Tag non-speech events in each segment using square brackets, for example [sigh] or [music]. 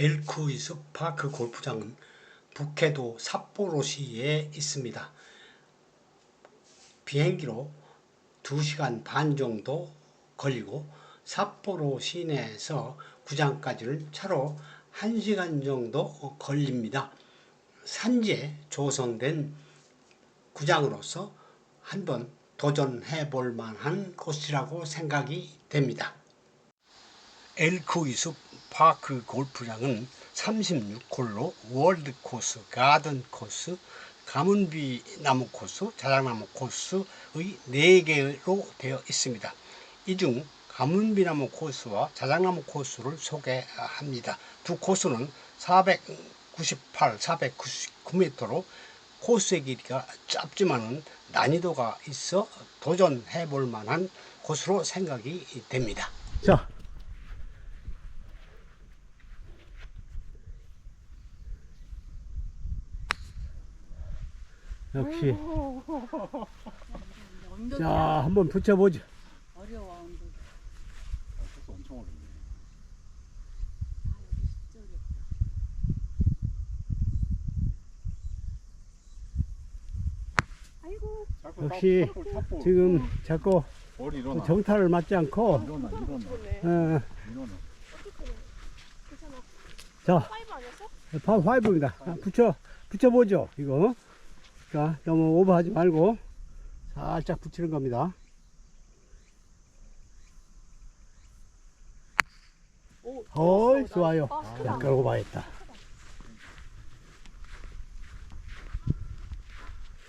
엘크위스 파크 골프장은 북해도 삿포로시에 있습니다. 비행기로 2시간 반 정도 걸리고 삿포로 시내에서 구장까지는 차로 1시간 정도 걸립니다. 산지에 조성된 구장으로서 한번 도전해 볼 만한 곳이라고 생각이 됩니다. 엘크위스 파크 골프장은 36홀로 월드 코스, 가든 코스, 가문비 나무 코스, 자작나무 코스의 4개로 되어 있습니다. 이 중 가문비 나무 코스와 자작나무 코스를 소개합니다. 두 코스는 498, 499m로 코스의 길이가 짧지만은 난이도가 있어 도전해 볼 만한 곳으로 생각이 됩니다. 자, 역시 자 한번 붙여보죠. 어려워 언덕. 엄청 어렵네. 아이고 역시 지금 자꾸 머리 어, 일어나. 정타를 맞지 않고 일어나 일어나 어, 일어나. 자 파이브 아니었어? 파 파이브입니다. 자, 붙여 붙여보죠 이거. 자 너무 오버하지 말고 살짝 붙이는 겁니다. 오, 어이 좋아요. 아, 오버했다.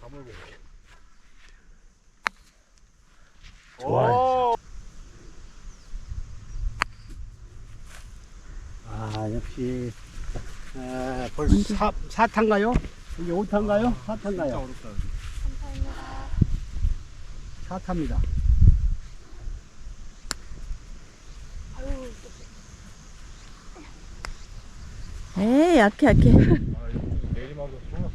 가물고. 좋아요. 아 역시 에, 벌써 사, 사탄가요? 이게 오탄가요? 진짜 사탄가요? 어렵다. 감사합니다. 사타입니다. 아유, 에이 약해 약해 아 이거 내리막에서 쏘았어.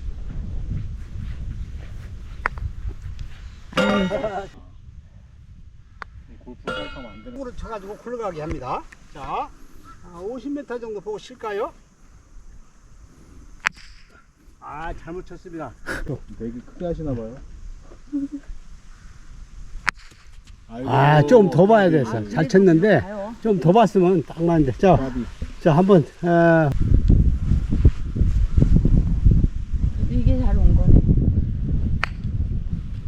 이 골프 생각하면 안 되는. 으로 쳐가지고 굴러가게 합니다. 자, 50m 정도 보고 쉴까요? 아, 잘못 쳤습니다. [laughs] 되게 크게 하시나 봐요. 아, 좀 더 봐야 됐어. 잘 쳤는데, 좀 더 봤으면 딱 맞는데. 자. 자, 한 번, 어, 이게 잘 온 거네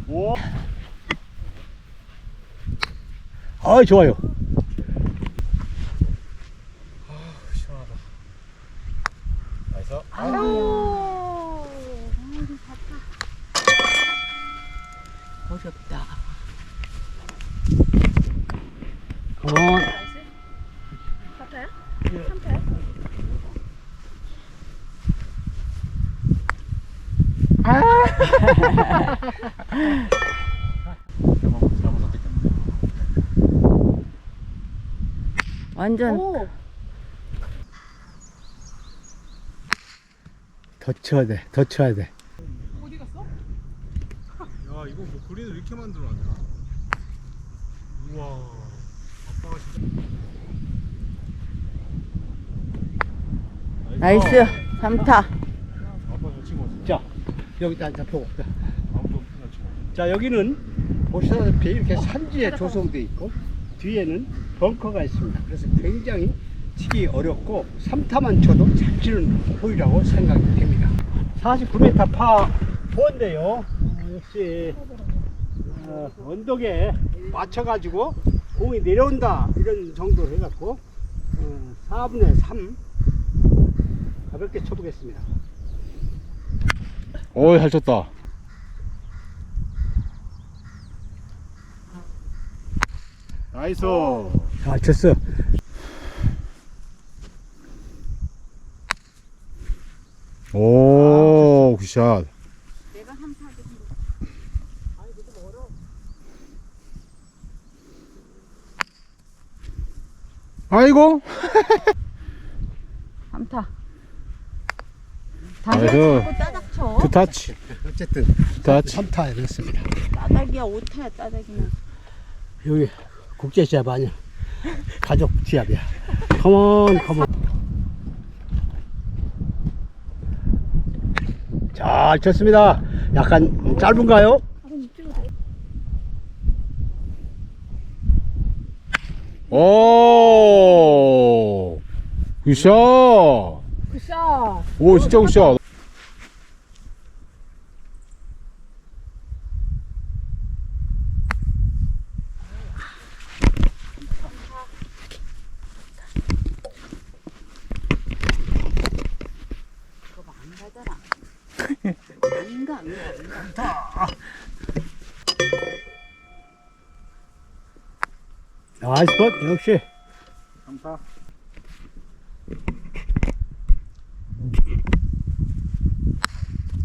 오. 어, 좋아요. 시원하다. 나이스. 아유. 어렵다 컴온. 잘못 잘못 선택했네. 완전 오, 더 쳐야 돼, 더 쳐야 돼. 어디 갔어? 야 그린을 이렇게 만들어놨냐? 우와. 아빠가 진짜. 나이스 3타 아빠 저 친구. 자, 여기다 잡고. 자, 아무도 없구나 친구. 자, 여기는 보시다시피 이렇게 산지에 조성되어 있고, 뒤에는 벙커가 있습니다. 그래서 굉장히 치기 어렵고, 3타만 쳐도 잘 치는 홀이라고 생각이 됩니다. 49m 파 4인데요. 어, 역시 어, 언덕에 맞춰가지고 공이 내려온다 이런 정도로 해갖고 어, 4분의 3 가볍게 쳐보겠습니다. 오, 잘 쳤다. 나이스. 잘 쳤어. 오, 굿샷. 아이고 안타 나이스 따닥 쳐 두 타치 어쨌든 그 두 타치 3타 됐습니다. 따닥이야 오타야 따닥이면 여기 국제 시합 아니야. 가족 시합이야. 컴온 컴온. 잘 쳤습니다. 약간 짧은가요? 오. 굿샷. 굿샷. 오 진짜 굿샷. 안 가 [laughs] 안 가 나이스 컷 역시. 감사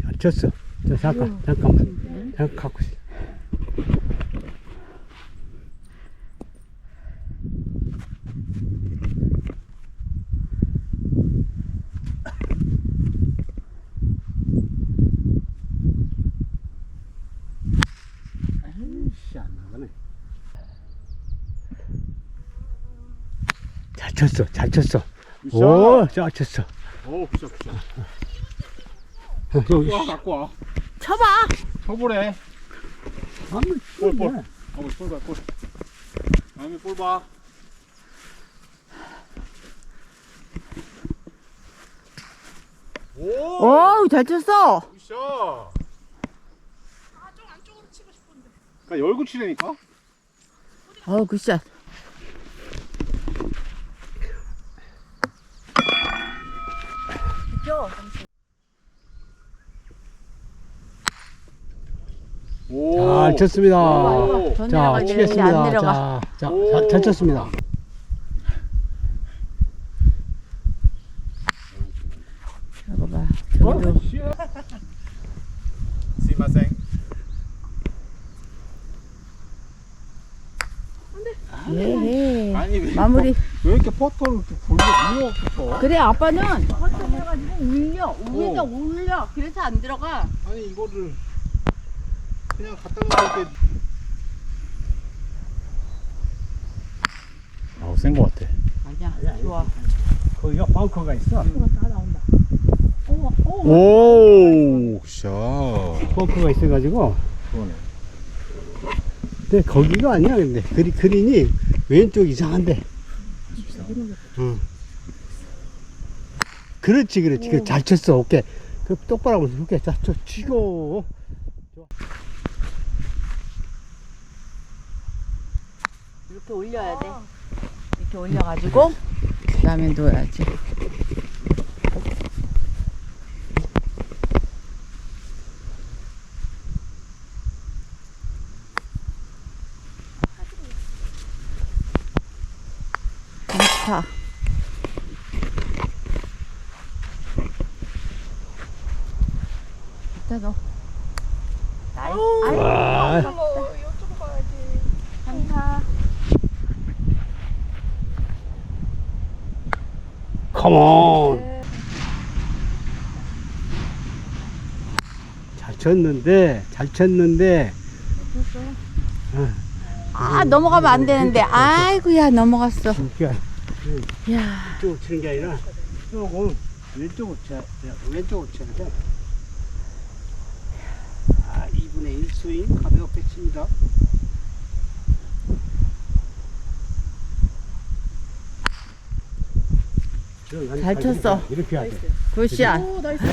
잘 쳤어. 저 잠깐 잠깐만. 잠깐 갖고 있어. 아이씨, 안 나가네. 잘 쳤어, 잘 쳤어. 오, 잘 쳤어. 오 어, 여기 와 갖고 와. 쳐봐. 쳐보래. 한번 볼, 볼. 볼. 아버 볼봐 볼 다음에 볼봐. 오. 오 잘 쳤어. 굿샷. 아좀 안쪽으로 치고 싶은데. 그러니까 열고 치라니까? 어 굿샷 오잘 쳤습니다. 오. 더 자, 내려가야 되는데 치겠습니다. 안 내려가 자, 자, 오. 잘, 잘 쳤습니다. 이거 봐 저기도 스미마생 예 아니 왜 마무리 왜 이렇게 퍼터를 이렇게 돌려 누워부터 그래 아빠는 퍼터 해가지고 울려 위에다 어. 올려 그래서 안 들어가 아니 이거를 그냥 갖다가 이렇게 아우 센 거 같아 아니야 좋아 거기가 벙커가 있어. 다 나온다. 어머, 어. 오 굿샷 벙커가 있어가지고. 그러네 근데 거기가 아니야, 근데. 그리, 그린이 왼쪽 이상한데. 응. 그렇지, 그렇지. 그잘 쳤어. 오케이. 그 똑바로 하면서 오케이. 자, 저 치고. 이렇게 올려야 돼 이렇게 올려가지고 그 다음에 놓아야지 좋다 이따 넣어 와, 어머, 이쪽으로 가야지. 한타 컴온. 잘 쳤는데, 잘 쳤는데. 아 넘어가면 안 되는데 아이고야 넘어갔어 그러니까 야 이쪽으로 치는 게 아니라 조금 왼쪽으로 쳐야 돼. 왼쪽으로 쳐야 돼. 아, 2분의 1 스윙 가볍게 칩니다. 잘 쳤어. 이렇게 해야 돼. 굿샷 오, 나이스.